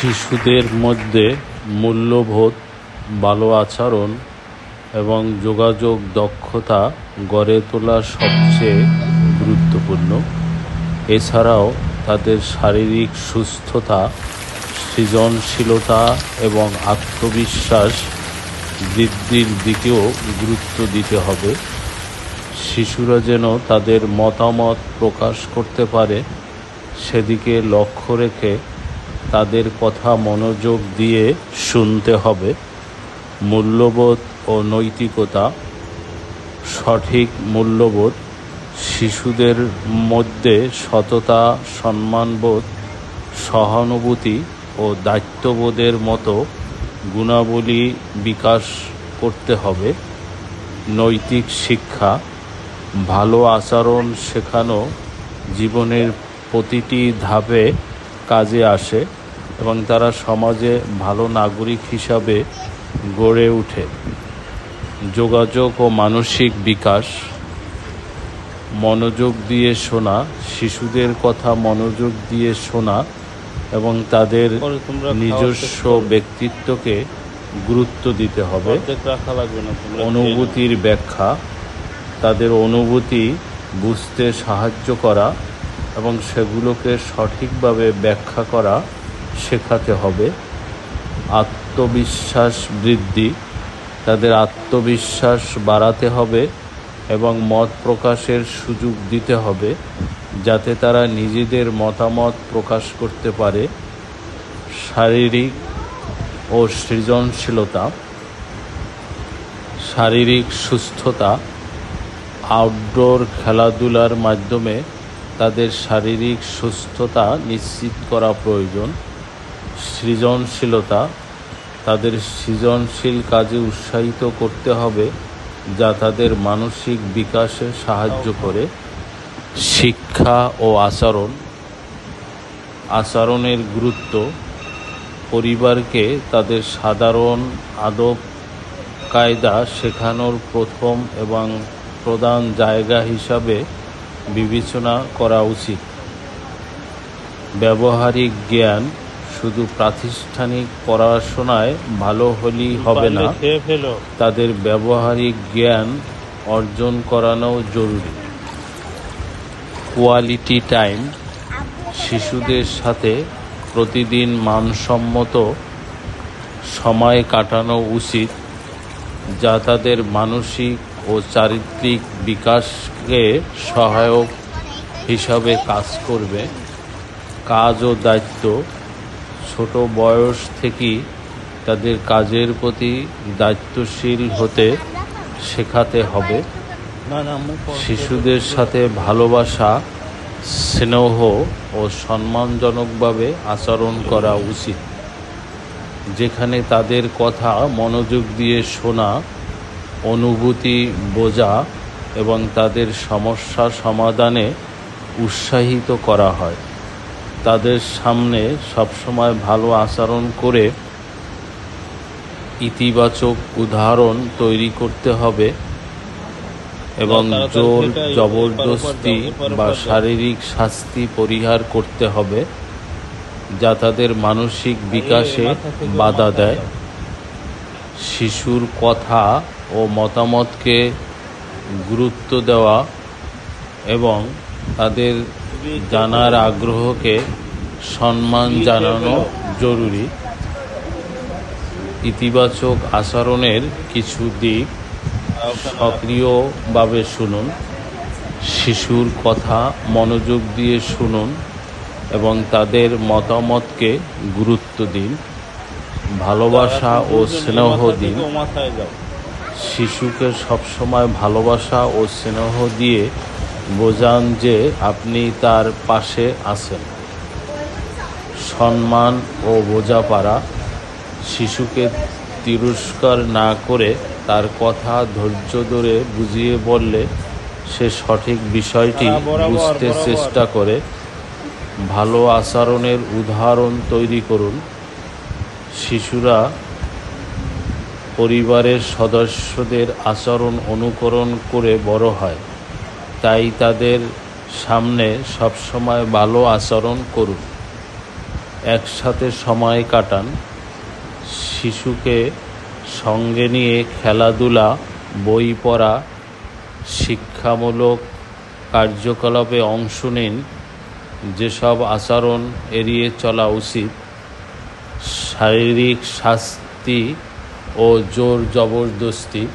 শিশুদের মধ্যে মূল্যবোধ, ভালো আচরণ এবং যোগাযোগ দক্ষতা গড়ে তোলা সবচেয়ে গুরুত্বপূর্ণ। এছাড়াও তাদের শারীরিক সুস্থতা, সৃজনশীলতা এবং আত্মবিশ্বাস বৃদ্ধির দিকেও গুরুত্ব দিতে হবে। শিশুরা যেন তাদের মতামত প্রকাশ করতে পারে, সেদিকে লক্ষ্য রেখে তাদের কথা মনোযোগ দিয়ে শুনতে হবে। মূল্যবোধ ও নৈতিকতা সঠিক মূল্যবোধ, শিশুদের মধ্যে সততা, সম্মানবোধ, সহানুভূতি ও দায়িত্ববোধের মতো গুণাবলী বিকাশ করতে হবে। নৈতিক শিক্ষা, ভালো আচরণ শেখানো জীবনের প্রতিটি ধাপে কাজে আসে। এবং তারা সমাজে ভালো নাগরিক হিসাবে গড়ে ওঠে। যোগাযোগ ও মানসিক বিকাশ মনোযোগ দিয়ে শোনা শিশুদের কথা মনোযোগ দিয়ে শোনা এবং তাদের নিজস্ব ব্যক্তিত্বকে গুরুত্ব দিতে হবে। অনুভূতির ব্যাখ্যা তাদের অনুভূতি বুঝতে সাহায্য করা এবং সেগুলোকে সঠিকভাবে ব্যাখ্যা করা শেখাতে হবে। আত্মবিশ্বাস বৃদ্ধি। তাদের আত্মবিশ্বাস বাড়াতে হবে এবং মত প্রকাশের সুযোগ দিতে হবে যাতে তারা নিজেদের মতামত প্রকাশ করতে পারে। শারীরিক ও সৃজনশীলতা। শারীরিক সুস্থতা। আউটডোর খেলাধুলার মাধ্যমে তাদের শারীরিক সুস্থতা নিশ্চিত করা প্রয়োজন। সৃজনশীলতা, তাদের সৃজনশীল কাজে উৎসাহিত করতে হবে যা তাদের মানসিক বিকাশে সাহায্য করে। শিক্ষা ও আচরণ, আচরণের গুরুত্ব, পরিবারকে তাদের সাধারণ আদব, কায়দা শেখানোর প্রথম এবং প্রধান জায়গা হিসাবে বিবেচনা করা উচিত। ব্যবহারিক জ্ঞান শুধু প্রাতিষ্ঠানিক পড়াশোনায় ভালো হলেই হবে না। তাদের ব্যবহারিক জ্ঞান অর্জন করানো জরুরি। কোয়ালিটি টাইম শিশুদের সাথে প্রতিদিন মানসম্মত সময় কাটানো উচিত যা তাদের মানসিক ও চারিত্রিক বিকাশকে সহায়ক হিসাবে কাজ করবে। কাজ ও দায়িত্ব ছোট বয়স থেকেই তাদের কাজের প্রতি দায়িত্বশীল হতে শেখাতে হবে। শিশুদের সাথে ভালোবাসা, স্নেহ ও সম্মানজনকভাবে আচরণ করা উচিত। যেখানে তাদের কথা মনোযোগ দিয়ে শোনা, অনুভূতি বোঝা এবং তাদের সমস্যা সমাধানে উৎসাহিত করা হয়। তাদের সামনে সবসময় ভালো আচরণ করে ইতিবাচক উদাহরণ তৈরি করতে হবে এবং জোর জবরদস্তি বা শারীরিক শাস্তি পরিহার করতে হবে যা তাদের মানসিক বিকাশে বাধা দেয়। শিশুর কথা ও মতামতকে গুরুত্ব দেওয়া এবং তাদের জানার আগ্রহকে সম্মান জানানো জরুরি। ইতিবাচক আচরণের কিছু দিক সক্রিয়ভাবে শুনুন, শিশুর কথা মনোযোগ দিয়ে শুনুন এবং তাদের মতামতকে গুরুত্ব দিন, ভালোবাসা ও স্নেহ দিন। শিশুকে সবসময় ভালোবাসা ও স্নেহ দিয়ে বোঝান যে আপনি তার পাশে আছেন। সম্মান ও বোঝাপাড়া শিশুকে তিরস্কার না করে তার কথা ধৈর্য ধরে বুঝিয়ে বললে সে সঠিক বিষয়টি বুঝতে চেষ্টা করে। ভালো আচরণের উদাহরণ তৈরি করুন। শিশুরা পরিবারের সদস্যদের আচরণ অনুকরণ করে বড় হয়। তাই তাদের সামনে সবসময় ভালো আচরণ করুন। একসাথে সময় কাটান। শিশুকে সঙ্গে নিয়ে খেলাধুলা, বই পড়া, শিক্ষামূলক কার্যকলাপে অংশ নিন। যেসব আচরণ এড়িয়ে চলা উচিত, শারীরিক শাস্তি ও জোর জবরদস্তি